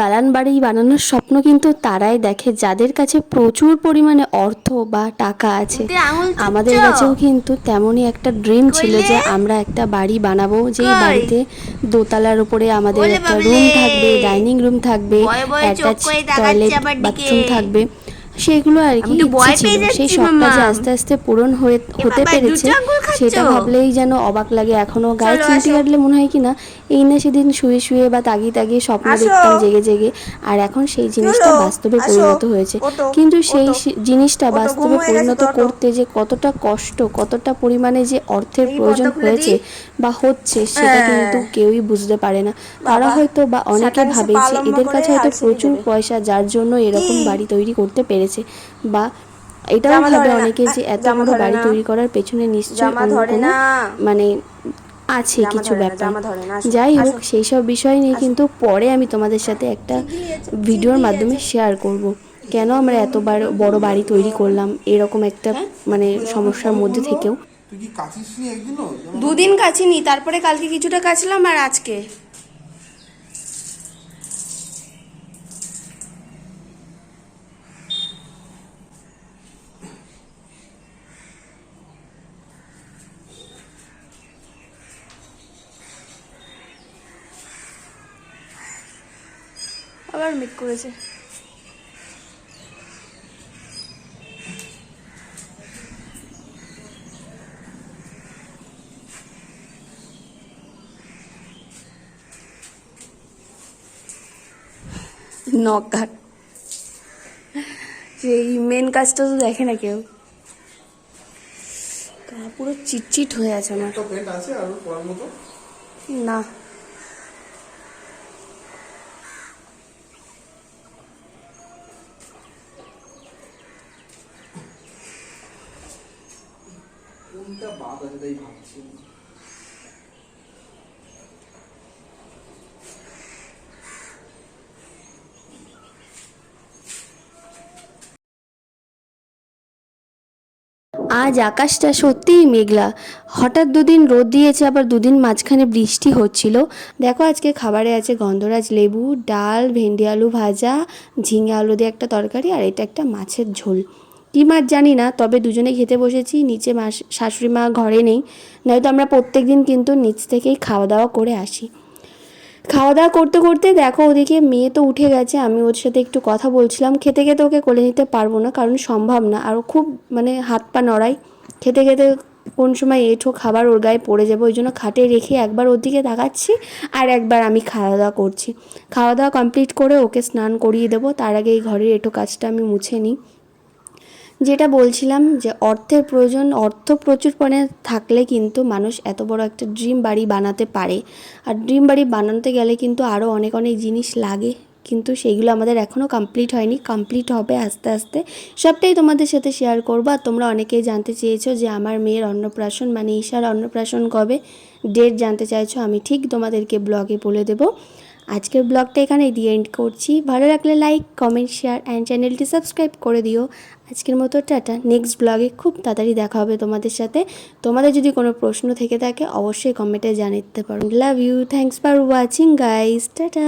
দালান বাড়ি বানানোর স্বপ্ন কিন্তু তারাই দেখে যাদের কাছে প্রচুর পরিমাণে অর্থ বা টাকা আছে? আমাদের কাছেও কিন্তু তেমনই একটা ড্রিম ছিল যে আমরা একটা বাড়ি বানাবো যেই বাড়িতে দোতলার উপরে আমাদের একটা রুম থাকবে ডাইনিং রুম থাকবে অ্যাটাচ টয়লেট বাথরুম থাকবে। সেগুলো আর কি ইচ্ছে ছিল। সেই স্বপ্নটা যে আস্তে আস্তে পূরণ হয়ে হতে পেরেছে? সেটা ভাবলেই যেন অবাক লাগে। এখনও গায়ে চিমটি কাটলে মনে হয় কি না এই না সেদিন শুয়ে শুয়ে বা তাগিয়ে তাগিয়ে স্বপ্ন দেখতাম জেগে জেগে। আর এখন সেই জিনিসটা বাস্তবে পরিণত হয়েছে। কিন্তু সেই জিনিসটা বাস্তবে পরিণত করতে যে কতটা কষ্ট কতটা পরিমাণে যে অর্থের প্রয়োজন হয়েছে বা হচ্ছে সেটা হ্যাঁ। কিন্তু কেউই বুঝতে পারে না। তারা হয়তো বা অনেকে ভাবে যে এদের কাছে হয়তো প্রচুর পয়সা যার জন্য এরকম বাড়ি তৈরি করতে পেরেছে। বা এটাও ভাবে অনেকে যে এত বড় বাড়ি তৈরি করার পেছনে নিশ্চয়ই মানে আছে কিছু ব্যাপার। যাই হোক। সেই সব বিষয় নিয়ে কিন্তু পরে আমি তোমাদের সাথে একটা ভিডিওর মাধ্যমে শেয়ার করব। কেন আমরা এত বার- বড় বাড়ি তৈরি করলাম? এরকম একটা মানে সমস্যার মধ্যে থেকেও। দুদিন কাচিনি তারপরে কালকে কিছুটা কাচলাম আর আজকে। আবার মিট করেছে। সেই মেন কাজটা তো দেখে না কেউ। পুরো চিটচিট হয়ে আছে আমার। না। কোনটা বাদ আছে তাই ভাবছি। আজ আকাশটা সত্যিই মেঘলা। হঠাৎ দুদিন রোদ দিয়েছে, আবার দুদিন মাঝখানে বৃষ্টি হচ্ছিল। দেখো আজকে খাবারে আছে গন্ধরাজ লেবু, ডাল, ভেন্ডি আলু ভাজা, ঝিঙে আলু দিয়ে একটা তরকারি, আর এটা একটা মাছের ঝোল। কী মাছ জানি না, তবে দুজনে খেতে বসেছি। নিচে মা শাশুড়ি মা ঘরে নেই, নয়তো আমরা প্রত্যেক দিন কিন্তু নিচ থেকেই খাওয়া দাওয়া করে আসি। খাওয়া দাওয়া করতে করতে দেখো ওদিকে মেয়ে তো উঠে গেছে, আমি ওর সাথে একটু কথা বলছিলাম। খেতে খেতে ওকে কোলে নিতে পারব না, কারণ সম্ভব না। আর খুব মানে হাত পা নড়াই খেতে খেতে কোন সময় এঁঠো খাবার ওর গায়ে পড়ে যাবে, ওই জন্য খাটে রেখে একবার ওর দিকে তাকাচ্ছি আর একবার আমি খাওয়া দাওয়া করছি। খাওয়া দাওয়া কমপ্লিট করে ওকে স্নান করিয়ে দেবো। তার আগে এই ঘরের এঁঠো কাজটা আমি মুছে নিই। যেটা বলছিলাম যে অর্থের প্রয়োজন, অর্থ প্রচুর পরিমাণে থাকলে কিন্তু মানুষ এত বড় একটা ড্রিম বাড়ি বানাতে পারে। আর ড্রিম বাড়ি বানাতে গেলে কিন্তু আরও অনেক অনেক জিনিস লাগে। কিন্তু সেইগুলো আমাদের এখনও কমপ্লিট হয়নি। কমপ্লিট হবে আস্তে আস্তে। সবটাই তোমাদের সাথে শেয়ার করব। আর তোমরা অনেকেই জানতে চেয়েছো যে আমার মেয়ের অন্নপ্রাশন মানে ঈশার অন্নপ্রাশন কবে? ডেট জানতে চাইছো, আমি ঠিক তোমাদেরকে ব্লগে বলে দেবো। আজকের ব্লগটা এখানে দিয়ে এন্ড করছি। ভালো লাগলে লাইক কমেন্ট শেয়ার অ্যান্ড চ্যানেলটি সাবস্ক্রাইব করে দিও। আজকের মতো টাটা। নেক্সট ব্লগে খুব তাড়াতাড়ি দেখা হবে তোমাদের সাথে। তোমাদের যদি কোনো প্রশ্ন থেকে থাকে, অবশ্যই কমেন্টে জানিয়ে দিতে পারো। Love you thanks for watching guys tata